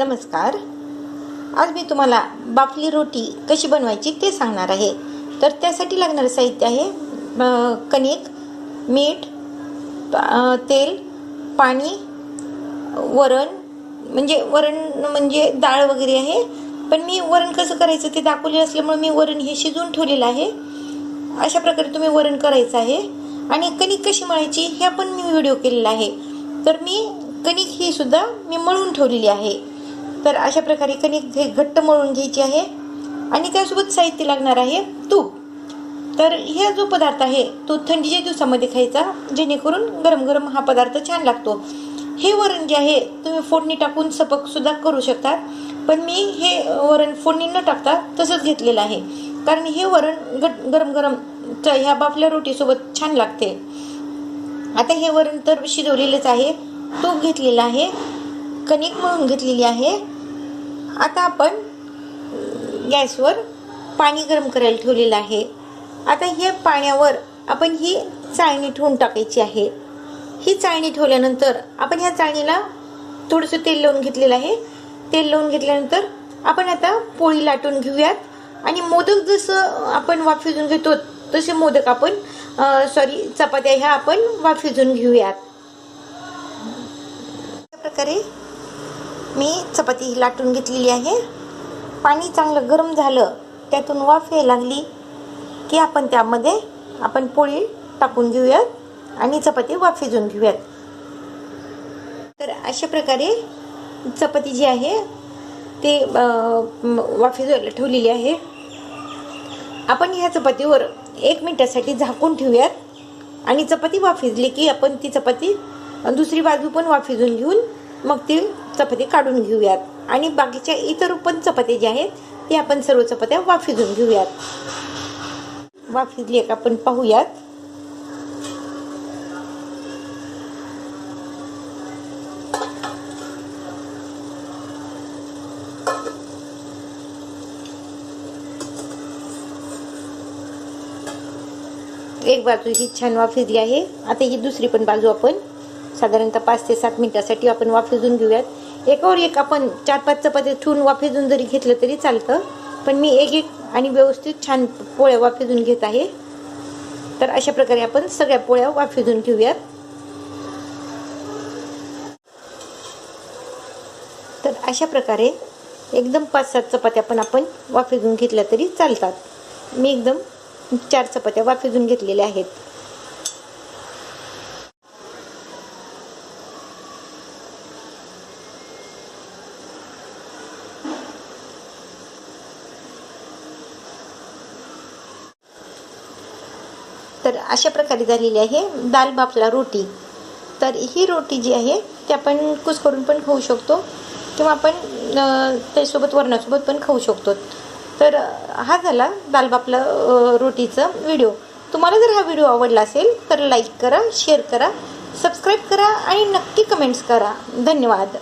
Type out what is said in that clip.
नमस्कार. आज मी तुम्हाला बाफली रोटी कशी बनवायची ते सांगणार आहे. तर त्यासाठी लागणारं साहित्य आहे कणिक मीठ तेल पाणी वरण म्हणजे वरण म्हणजे डाळ वगैरे आहे. पण मी वरण कसं करायचं ते दाखवले असल्यामुळे मी वरण हे शिजवून ठेवलेलं आहे. अशा प्रकारे तुम्ही वरण करायचं आहे. आणि कणिक कशी मळायची हे पण मी व्हिडिओ केलेला आहे. तर मी कणिक ही सुद्धा मी मळून ठेवलेली आहे. तर अशा प्रकारे कणिक हे घट्ट मळून घ्यायची आहे आणि त्यासोबत साहित्य लागणार आहे तूप. तर हे जो पदार्थ आहे तो थंडीच्या दिवसामध्ये खायचा जेणेकरून गरम गरम हा पदार्थ छान लागतो. हे वरण जे आहे तुम्ही फोडणी टाकून सपक सुद्धा करू शकता पण मी हे वरण फोडणी न टाकता तसंच घेतलेलं आहे. कारण हे वरण गट गरम गरम ह्या बाफल्या रोटीसोबत छान लागते. आता हे वरण तर शिजवलेलेच आहे तूप घेतलेलं आहे कणिक मळून घेतलेली आहे. आता आपण गॅसवर पाणी गरम करायला ठेवलेलं आहे. आता हे पाण्यावर आपण ही चाळणी ठेवून टाकायची आहे. ही चाळणी ठेवल्यानंतर आपण ह्या चाळणीला थोडंसं तेल लावून घेतलेलं आहे. तेल लावून घेतल्यानंतर आपण आता पोळी लाटून घेऊयात. आणि मोदक जसं आपण वाफिजून घेतो तसे मोदक आपण सॉरी चपात्या ह्या आपण वाफिजून घेऊयात. प्रकारे मी चपाती ही लाटून घेतलेली आहे. पाणी चांगलं गरम झालं त्यातून वाफ यायला लागली की आपण त्यामध्ये आपण पोळी टाकून घेऊयात आणि चपाती वाफिजून घेऊयात. तर अशा प्रकारे चपाती जी आहे ते वाफिजायला ठेवलेली आहे. आपण ह्या चपातीवर एक मिनटासाठी झाकून ठेवूयात आणि चपाती वाफिजली की आपण ती चपाती दुसरी बाजू पण वाफिजून घेऊन मग ती चपाती काढून घेऊयात. आणि बाकीच्या इतर पण चपात्या ज्या आहेत ते आपण सर्व चपात्या वाफिजून घेऊयात. वाफिजली का आपण पाहूयात. एक बाजू ही छान वाफिजली आहे. आता ही दुसरी पण बाजू आपण साधारणतः पाच ते सात मिनटासाठी आपण वाफिजून घेऊयात. एकावर एक आपण चार पाच चपात्या ठेवून वाफिजून जरी घेतलं तरी चालतं. पण मी एक एक आणि व्यवस्थित छान पोळ्या वाफिजून घेत आहे. तर अशा प्रकारे आपण सगळ्या पोळ्या वाफिजून घेऊयात. तर अशा प्रकारे एकदम पाच सात चपात्या पण आपण वाफिजून घेतल्या तरी चालतात. मी एकदम चार चपात्या वाफिजून घेतलेल्या आहेत. तर अशा प्रकारे झालेली आहे. दाल बाफला रोटी. तर ही रोटी जी आहे ती आपण कुस करून पण खाऊ शकतो किंवा आपण त्याच्यासोबत त्यासोबत वरणासोबत पण खाऊ शकतो. तर हा झाला दाल रोटीचा व्हिडिओ. तुम्हाला जर हा व्हिडिओ आवडला असेल तर लाईक करा शेअर करा सबस्क्राईब करा आणि नक्की कमेंट्स करा. धन्यवाद.